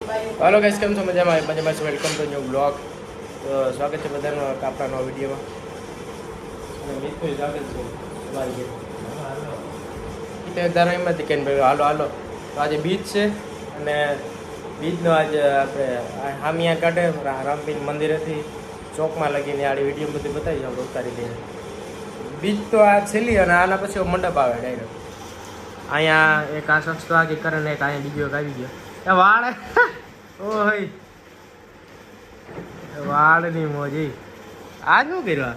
હાલો guys કેમ છો મજામાં મજામાં વેલકમ ટુ ન્યુ બ્લોગ તો સ્વાગત છે બધાનું વિડીયોમાં તમારી ઘેર. એટલે તારા એમ હતી કે ભાઈ હાલો હાલો તો આજે બીચ છે અને બીચનો આજે આપણે હામિયા કાઢે રામપીન મંદિરેથી ચોકમાં લગીને આડી વીડિયો બધી બતાવી આપણે ઉતારી દઈએ બીચ તો આ છેલ્લી અને આના પછી મંડપ આવે ડાયરેક્ટ અહીંયા એક આ સંસ્થા આગળ કરે ને એક અહીંયા બીજો આવી ગયો વાળ. ઓય. વાળની મોજી. આ શું કર્યું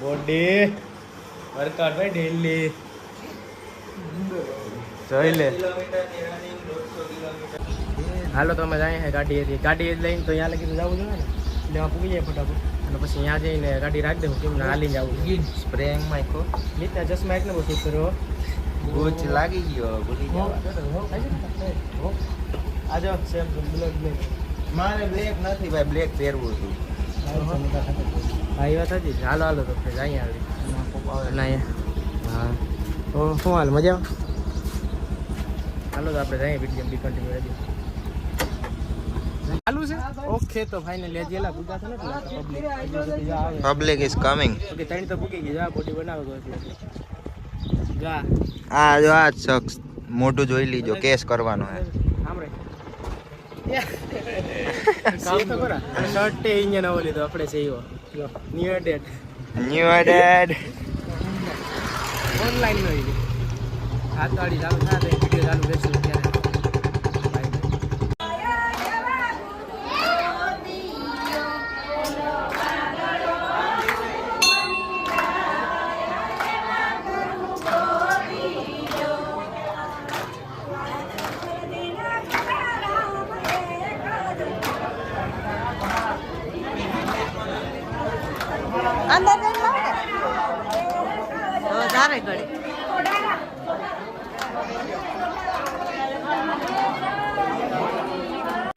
બોડી. વર્કઆઉટ ભાઈ ડેલી જોઈ લે. હાલો તમે જાય ગાડી ગાડી લઈને તો અહીંયા લગી જવું જોઈએ ને? લેવા પૂગી જાય ફટાફટ. અને પછી અહીંયા જઈને ગાડી રાખી દઉં. કેમ ના હાલીને જવું. સ્પ્રેંગ માયકો નીતના ચશ્મા એક ને બસ કર્યો. ગુચ લાગી ગયો ભૂલી જવા આજો સેમ બ્લેક બ્લેક. મારે બ્લેક નથી ભાઈ બ્લેક પહેરવું હતું. હા વાત હતી હાલો હાલો તો અહીંયા આવી. ના હા. તો શું હાલ મજામાં હાલો તો આપણે જઈએ વીડિયો બી કન્ટિન્યુ રહેજો ચાલુ છે? ઓકે તો ફાઇનલી હજી એલા પબ્લિક ઇઝ કમિંગ ઓકે ત્રણ તો બુકી ગઈ જા બોડી બનાવો તો આ જો આ શખ્સ. મોટું જોઈ લીજો કેસ કરવાનો હે. સાંભળે કામ તો ખરા શર્ટ તે ઇન્જન આવો લીધો આપણે છે એવો new date new added online નો ઈ હાથ વાળી ચાલુ થાય તો વીડિયો ચાલુ કરશું ત્યારે Bye bye. અંદર જઈને લાવો ને. તો ધારે ઘડી ફાઇનલ પબ્લિક જો બધી હાલા એકઠી તો અહીંયા સિત્તેર અમે વાહ રાજ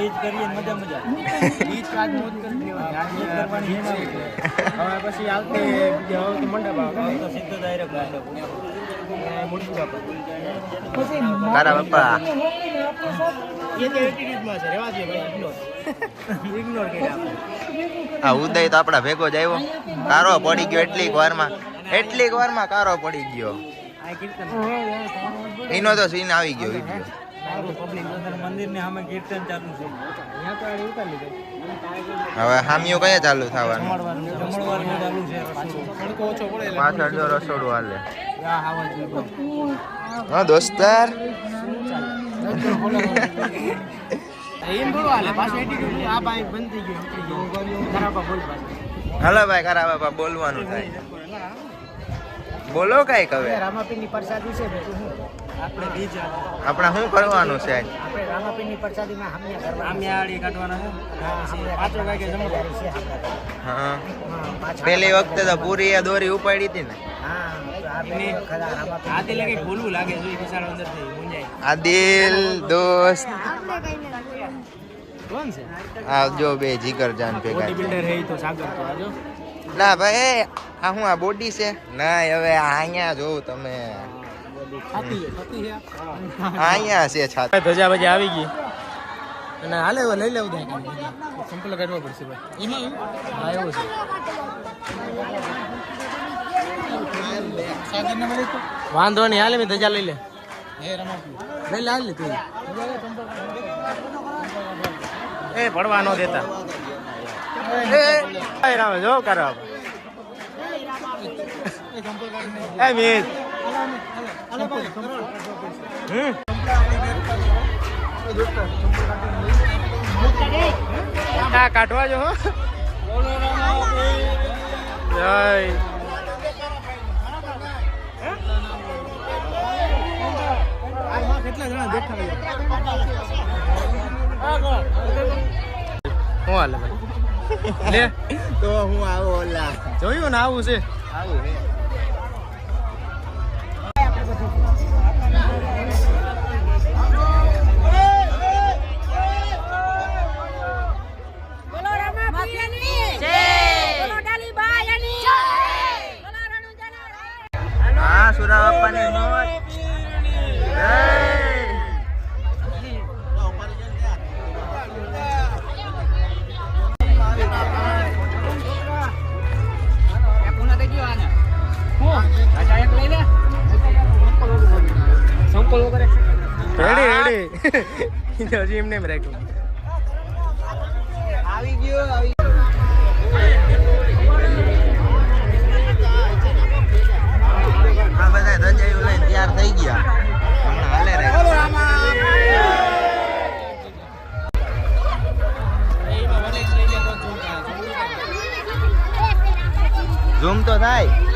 બીજ કરીએ મજા મજા. બીજ કાજ મોજ કરી કરવાની હવે પછી આવતે બીજા હવે મંડપ આવે. તો સીધો ડાયરેક્ટ મંડપ બાપા. આ ઉદય તો આપણા ભેગો જ આવ્યો. કારો પડી ગયો એટલીક વારમાં. એટલીક વારમાં કારો પડી ગયો. એનો તો સીન આવી ગયો વીડિયો હવે હામીઓ કયા ચાલુ થવાનું? જમણવારનું જમણવારનું ચાલુ છે તડકો ઓછો પડે એટલે પાછળ જો રસોડું હાલે. હા દોસ્તાર. હાલે. ભાઈ કારા બાપા બોલવાનું થાય બોલો કંઈક હવે. રામાપીરની પ્રસાદી છે આપણે બીજ આપણે શું કરવાનું છે આજ? આપણે રામાપીની પ્રસાદીમાં હામિયા કરવાના હામિયાળી કાઢવાના છે? પાંચ વાગે જમવાનું? છે હા. પહેલી વખતે તો પૂરી એ દોરી ઉપાડી હતી ને. આથી લગે બોલવું લાગે જો વિશાળ અંદર થઈ મુંજાય આ દિલ દોસ્ત. કોણ આ જો બે જીગર જાન ભેગા બોડી છે. બિલ્ડર હે તો સાગર તો આજો ના ભાઈ આ હું આ બોડી છે? ના હવે આ અહીંયા જોઉં તમે. અહીંયા છે છાતી ધજા બજા આવી ગઈ અને હાલે લઈ લેવું થાય સિમ્પલ કાઢવા પડશે ભાઈ એમાં હા એવું છે વાંધો નહીં હાલે મેં ધજા લઈ લે લઈ લે હાલ લે તું એ પડવા ન દેતા એ રામે જો કરો એ મીત કાઢવા જો હો. જય. કેટલા જણા દેખાય? હાલે લે. તો હું આવું ઓલા. જોયું ને આવું છે? આવું ઝૂમ તો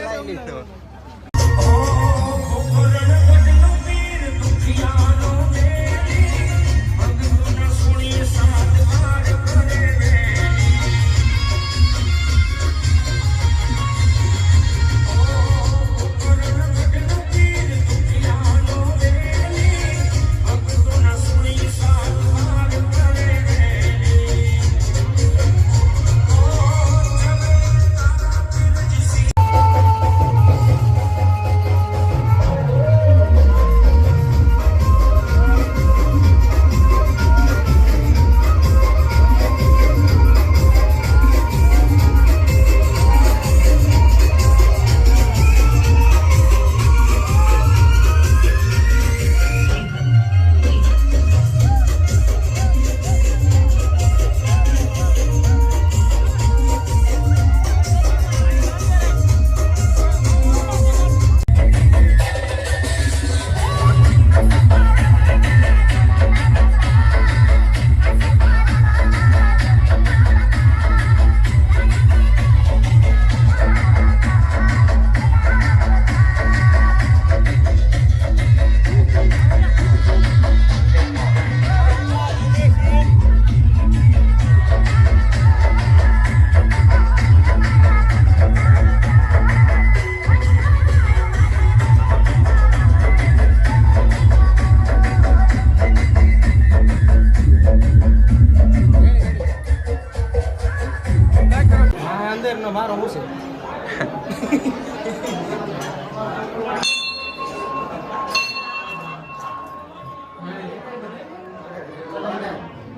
લઈ લીધું. હા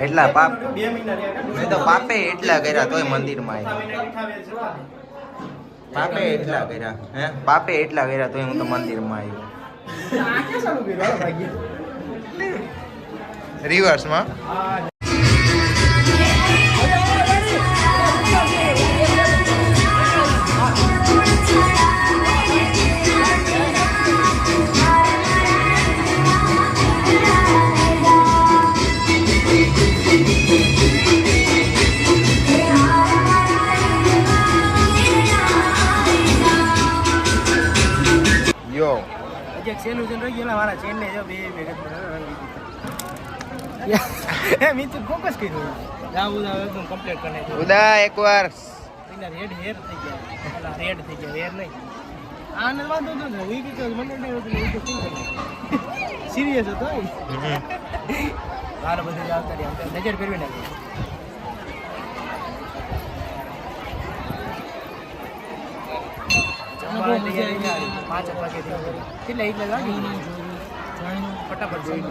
એટલા પાપ મેં તો પાપે એટલા કર્યા તોય મંદિરમાં પાપે એટલા કર્યા હે? પાપે એટલા કર્યા તોય હું તો મંદિરમાં આવ્યો રિવર્સમાં? મી તો ફોકસ કર્યું. જાવ ઉદા એકદમ કમ્પ્લીટ કરી નાખ્યું ઉદા એકવાર એના રેડ હેર થઈ ગયા. પેલા રેડ થઈ ગયા હેર નહીં. આને વાંધો તો નવી કે તો મને નહીં હતું ઈ તો શું સિરિયસ હતો હાલ મારે બધું આવતા રહ્યા. આમ નજર ફેરવી નાખી. પાંચ વાગે કેટલા એક વાગે ફટાફટ જોઈ લો.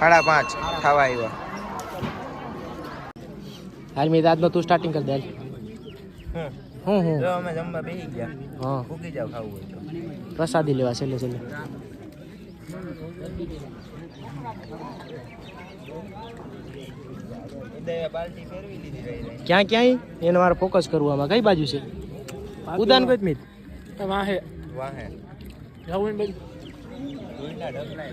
સાડા પાંચ ખાવા આવ્યા. હાલ મેં આજનો તું સ્ટાર્ટિંગ કરી દે હું હું જો અમે જમવા બેસી ગયા. હા. ભૂકી જાવ ખાવું હોય તો. પ્રસાદી લેવા છેલ્લે છેલ્લે ઉદય બાલટી ફેરવી લીધી રહી રહી. ક્યાં ક્યાંય? એને મારે ફોકસ કરવું આમાં. કઈ બાજુ છે? ઉદાન કોઈ મિત વાહે. વાહે. જવું ને ધૂળના ઢગલા